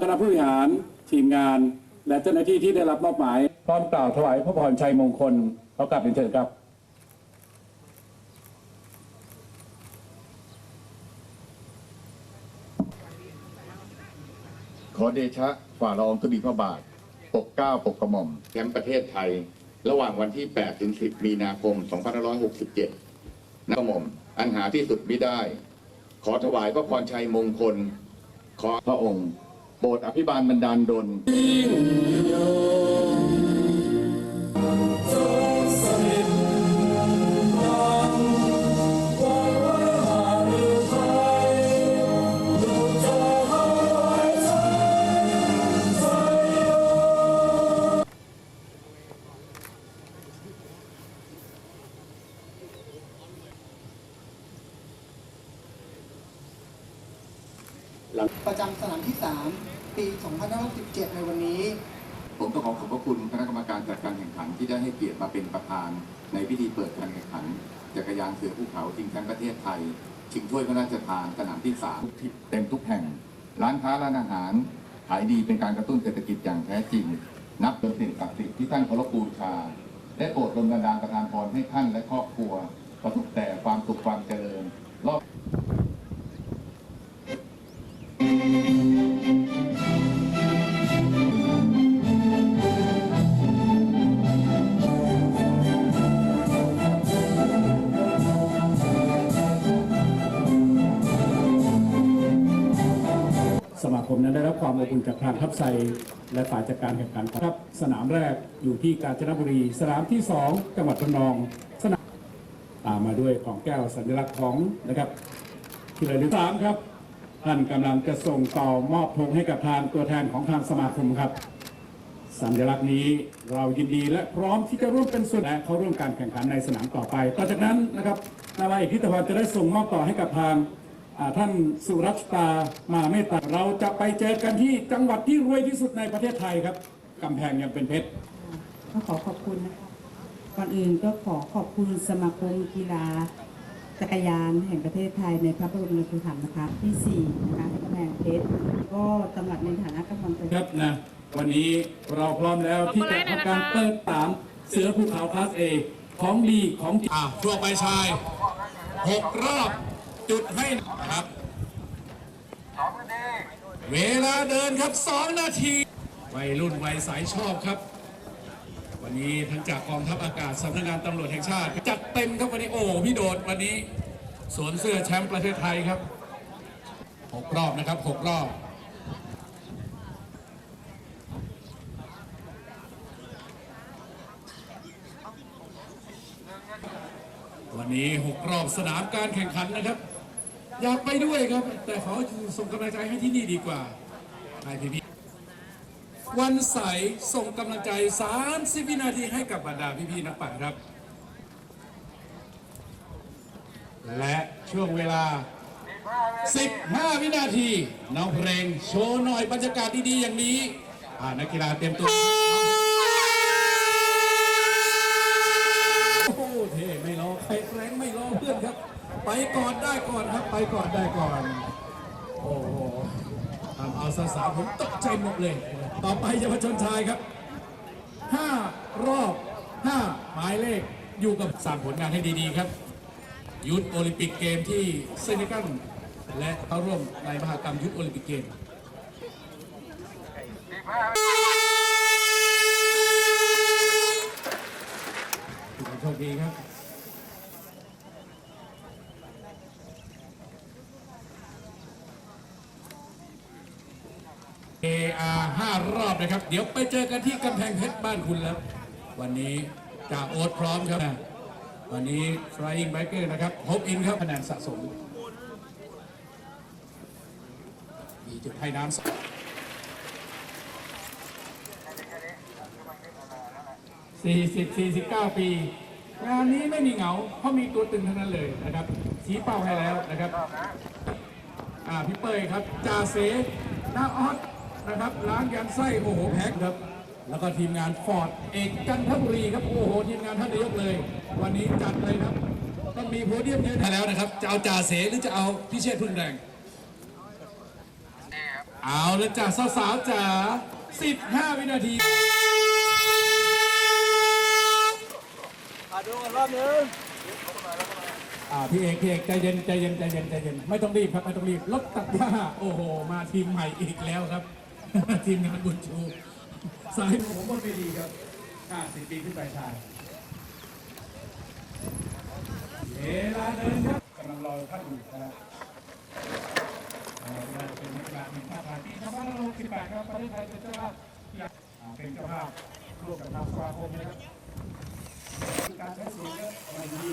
คณะผู้บริหารทีมงาน และเจ้าหน้าที่ที่ได้รับมอบหมาย พร้อมกล่าวถวายพระพรชัยมงคลขอกลับเรียนเชิญครับขอเดชะฝ่าละอองธุลีพระบาท ปกเก้าปกกระหม่อมแชมป์ประเทศไทย ระหว่างวันที่ 8 ถึง 10 มีนาคม 2567นกระหม่อม อันหาที่สุดมิได้ ขอถวายพระพรชัยมงคล ขอพระองค์ โปรดอภิบาลบรรดาลดล มานประธาน ในพิธีเปิดการแข่งขัน จักรยานเสือภูเขาชิงแชมป์ประเทศไทย ชิงถ้วยพระราชทานสนามที่สามทุกทิศเต็มทุกแห่ง ร้านค้าร้านอาหารขายดีเป็นการกระตุ้นเศรษฐกิจอย่างแท้จริง นับเป็นสิ่งศักดิ์สิทธิ์ที่ท่านเคารพบูชา และโปรดดลบันดาลประทานพรให้ท่านและครอบครัว ประสบแต่ความสุขความเจริญรอบ คมนั้นได้รับความอบอุ่นจากทางทัพไซและฝ่ายจัดการแข่งขันครับ สนามแรกอยู่ที่กาญจนบุรี สนามที่ 2 จังหวัดระนองสนามตามมาด้วยของแก้วสัญลักษณ์ของนะครับที่ระลึกสามครับ ท่านกำลังจะส่งต่อมอบธงให้กับทางตัวแทนของทางสมาคมครับ สัญลักษณ์นี้เรายินดีและพร้อมที่จะร่วมเป็นส่วนและเข้าร่วมการแข่งขันในสนามต่อไป ต่อจากนั้นนะครับนาวาเอกทิตพรจะได้ส่งมอบต่อให้กับทาง ท่านสุรัชตามาเมตตาเราจะไปเจอกันที่จังหวัดที่รวยที่สุดในประเทศไทยครับกำแพงยังเป็นเพชรก็ขอขอบคุณนะคะก่อนอื่นก็ขอขอบคุณสมาคมกีฬาจักรยานแห่งประเทศไทยในพระบรมราชูปถัมภ์นะคะที่4นะคะกำแพงเพชรก็จังหวัดในฐานะกำลังใจครับนะวันนี้เราพร้อมแล้วที่จะทำการเปิดตามเสือภูเขาคลาสเอของดีของจริงอ่าช่วงไปชายหกรอบ จุดให้นะครับ เวลาเดินครับสองนาที วัยรุ่นวัยสายชอบครับ วันนี้ทั้งจากกองทัพอากาศสำนักงานตำรวจแห่งชาติ จัดเต็มครับวันนี้โอ้พี่โดดวันนี้สวมเสื้อแชมป์ประเทศไทยครับหกรอบนะครับหกรอบ วันนี้หกรอบสนามการแข่งขันนะครับ อยากไปด้วยครับ แต่ขอส่งกำลังใจให้ที่นี่ดีกว่าให้พี่พี่วันใสส่งกำลังใจ 30 วินาทีให้กับบรรดาพี่ๆนักปั่นครับ และช่วงเวลา 15 วินาที น้องเพลงโชว์หน่อยบรรยากาศดีๆอย่างนี้ อ่านักกีฬาเตรียมตัว โอ้โหเท่ไม่รอใครแรงไม่รอเพื่อนครับ ไปก่อนได้ก่อนครับ ไปก่อนได้ก่อน โอ้โหทำเอาสาวๆผมตกใจหมดเลย ต่อไปเยาวชนชายครับห้ารอบห้าหมายเลขอยู่กับสร้างผลงานให้ดีๆครับ ยุทธโอลิมปิกเกมที่เซเนกัลและเข้าร่วมในมหากรรมยุทธโอลิมปิกเกมโชคดีครับ AR ห้ารอบ นะครับ เดี๋ยวไปเจอกันที่กำแพงเพชรบ้านคุณแล้ว วันนี้จากโอ๊ตพร้อมครับ วันนี้ Flying Biker นะครับฮบอินครับคะแนนสะสมมีจุดให้น้ำส40 49ปี งานนี้ไม่มีเหงา เพราะมีตัวตึงทั้งนั้นเลยนะครับ ชี้เป้าให้แล้วนะครับ อ่าพี่เป้ยครับจ่าเสน้าออส นะครับล้างยันไส้โอ้โหแพ็คครับ แล้วก็ทีมงานฟอร์ดเอกจันทบุรีครับโอ้โหทีมงานท่านนายกเลย วันนี้จัดเลยครับต้องมีโพเดียมยืนให้แล้วนะครับจะเอาจ่าเสหรือจะเอาพิเชษพึ่งแดงนี่ครับเอาละจ้ะสาวๆจ๋า15 วินาทีอ่าพี่เอกพี่เอกใจเย็นใจเย็นใจเย็นใจเย็นไม่ต้องรีบครับไม่ต้องรีบรถตัดหญ้าโอ้โห มาทีมใหม่อีกแล้วครับ ทีมงานบุญชูสายผมว่าไม่ดีครับ50ปีขึ้นไปชายเวลาเดินครับกำลังรอท่านอยู่นะครับอ่าเราเป็นนักกีฬาทีมชาติไทยปี2568ครับประเทศไทยเป็นเจ้าภาพเป็นเจ้าภาพร่วมกับทางสมาคมนะครับการใช้เสียงเยอะไม่ดี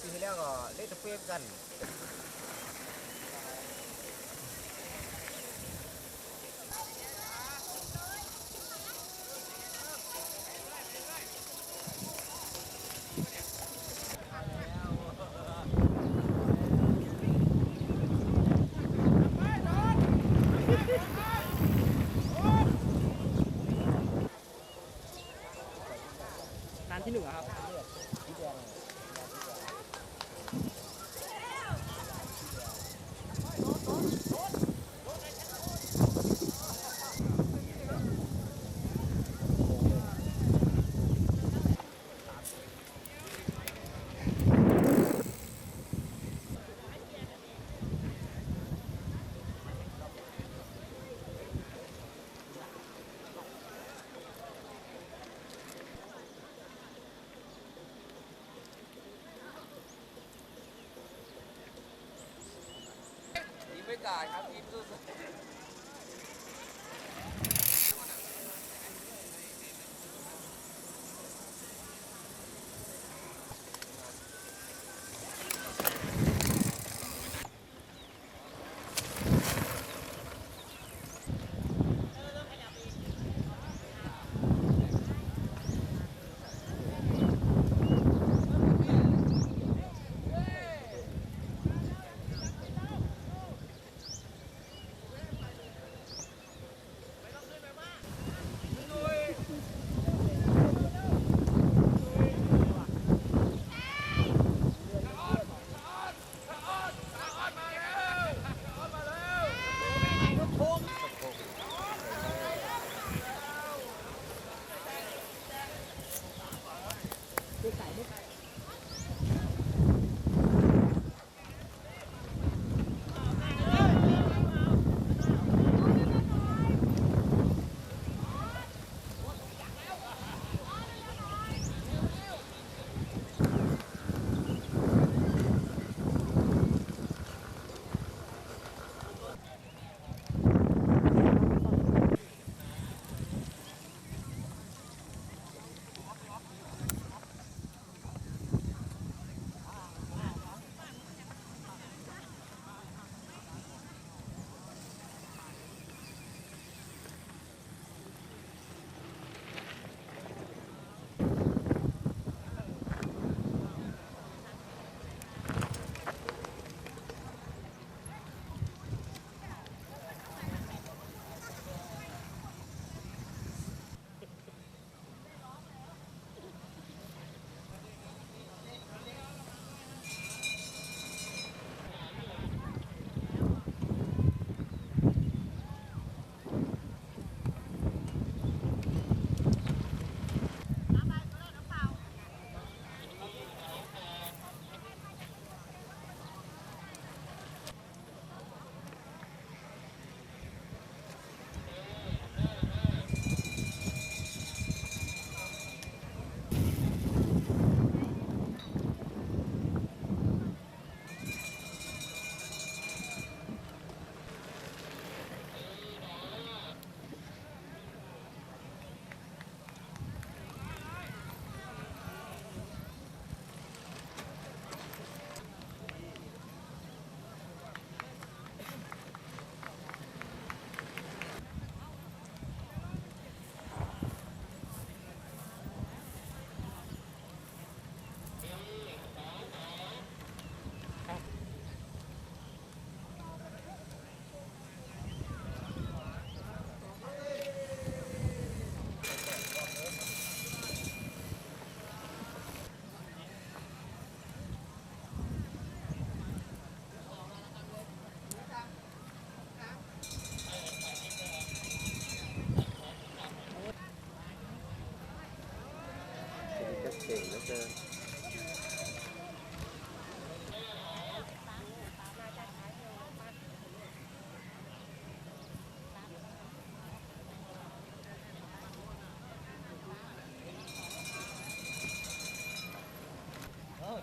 ปีที่แล้วก็เล่นตะเฟียม กันร้านที่หนึ่งครับ Layangan.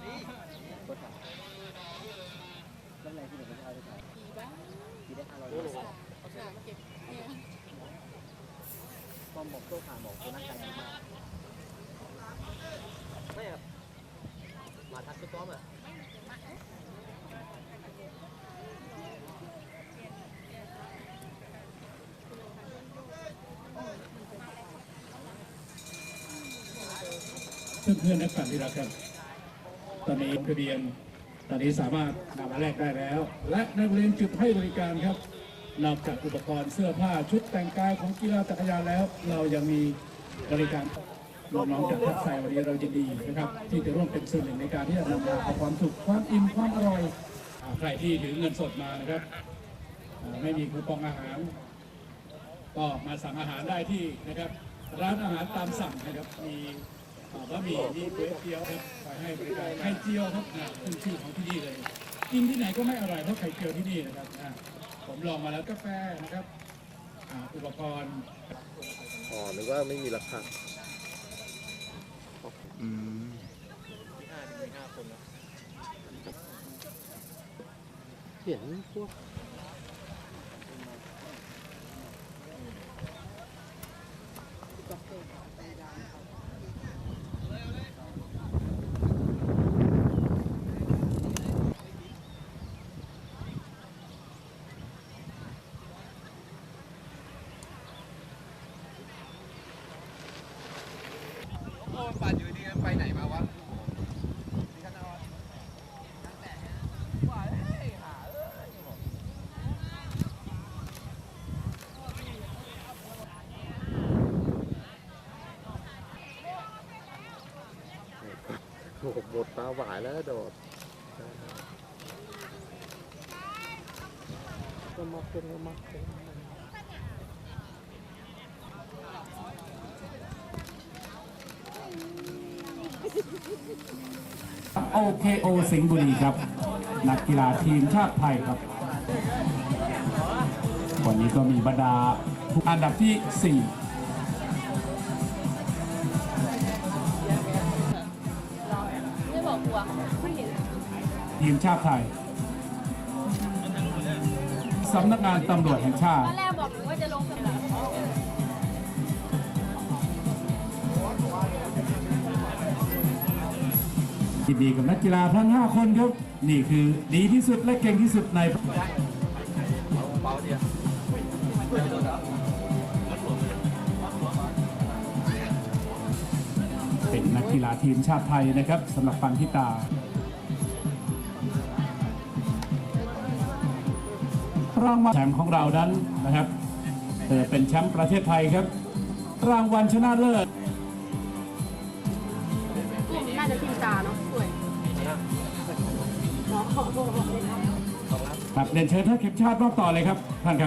วยกาดครับทีมสู้ป้อยบาทความบอกโซ่ผ่านบอกตัวนักการดีมากไม่ครับมาทักพี่ป้อมอะเพื่อนๆนักปั่นที่รักครับ ตอนนี้ทะเบียน ตอนนี้สามารถนำมาแลกได้แล้ว และในักเรียนจุดให้บริการครับนอกจากอุปกรณ์เสื้อผ้าชุดแต่งกายของกีฬาจักรยานแล้ว เรายังมีบริการน้องๆจากทัพไซวันนี้เรายินดีนะครับ ที่จะร่วมเป็นส่วนหนึ่งในการที่จะนำมาเอาความสุขความอิ่มความอร่อยใครที่ถือเงินสดมานะครับไม่มีคูปองอาหาร ก็มาสั่งอาหารได้ที่นะครับ ร้านอาหารตามสั่งนะครับมี บะหมี่มีก๋วยเตี๋ยวครับคอยให้บริการไข่เจียวครับอ่าขึ้นชื่อของที่นี่เลย กินที่ไหนก็ไม่อร่อยเท่าไข่เจียวที่นี่นะครับอ่าผมลองมาแล้วกาแฟนะครับอ่าอุปกรณ์อ๋อนึกว่าไม่มีราคาอืมที่ห้ามีห้าคนนะเห็นพวก ต้องปั่นอยู่ดีไปไหนมาวะโอ้โหหมดตาหวายแล้วโดดก็มาเป็นก็มาเป็น โอเคโอสิงห์บุรีครับ นักกีฬาทีมชาติไทยครับ วันนี้ก็มีบรรดาอันดับที่ไม่บอกกลัวไม่เห็น4ทีมชาติไทย สำนักงานตำรวจแห่งชาติ ยินดีกับนักกีฬาทั้ง 5 คนครับ นี่คือดีที่สุดและเก่งที่สุดในเป็นนักกีฬาทีมชาติไทยนะครับสำหรับปันทิตา รางวัลแชมป์ของเรานั้นนะครับเธอเป็นแชมป์ประเทศไทยครับ รางวัลชนะเลิศ ครับเรียนเชิญท่านเข็มชาติมอบต่อเลยครับท่านครับ